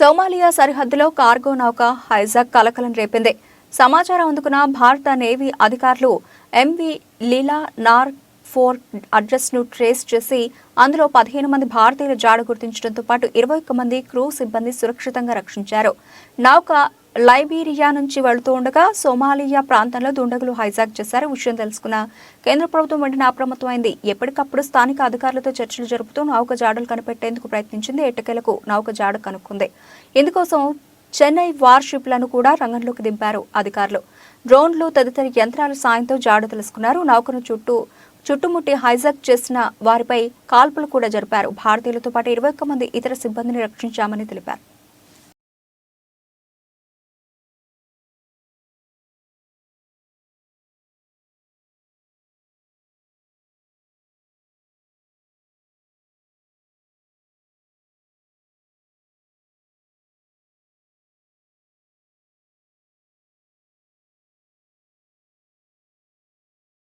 Somalia సరిహద్దులో cargo నౌక hijack కలకలం రేపింది. సమాచారం అందుకున్న భారత నేవీ అధికారులు ఎంవి లీలా నార్ ఫోర్ అడ్రస్ను ట్రేస్ చేసి అందులో పదిహేను మంది భారతీయుల జాడ గుర్తించడంతో పాటు ఇరవై ఒక్క మంది క్రూ సిబ్బంది సురక్షితంగా రక్షించారు. నౌక లైబీరియా నుంచి వెళుతూ ఉండగా సోమాలియా ప్రాంతంలో దుండగులు హైజాక్ చేశారు. విషయం తెలుసుకున్న కేంద్ర ప్రభుత్వం వెంటనే అప్రమత్తమైంది. ఎప్పటికప్పుడు స్థానిక అధికారులతో చర్చలు జరుపుతూ నౌక జాడలు కనిపెట్టేందుకు ప్రయత్నించింది. ఎట్టకేలకు నౌక జాడ కనుక్కుంది. ఇందుకోసం చెన్నై వార్షిప్లను కూడా రంగంలోకి దింపారు అధికారులు. డ్రోన్లు తదితర యంత్రాల సాయంతో జాడ తెలుసుకున్నారు. నౌకను చుట్టూ చుట్టుముట్టి హైజాక్ చేసిన వారిపై కాల్పులు కూడా జరిపారు. భారతీయులతో పాటు ఇరవై మంది ఇతర సిబ్బందిని రక్షించామని తెలిపారు.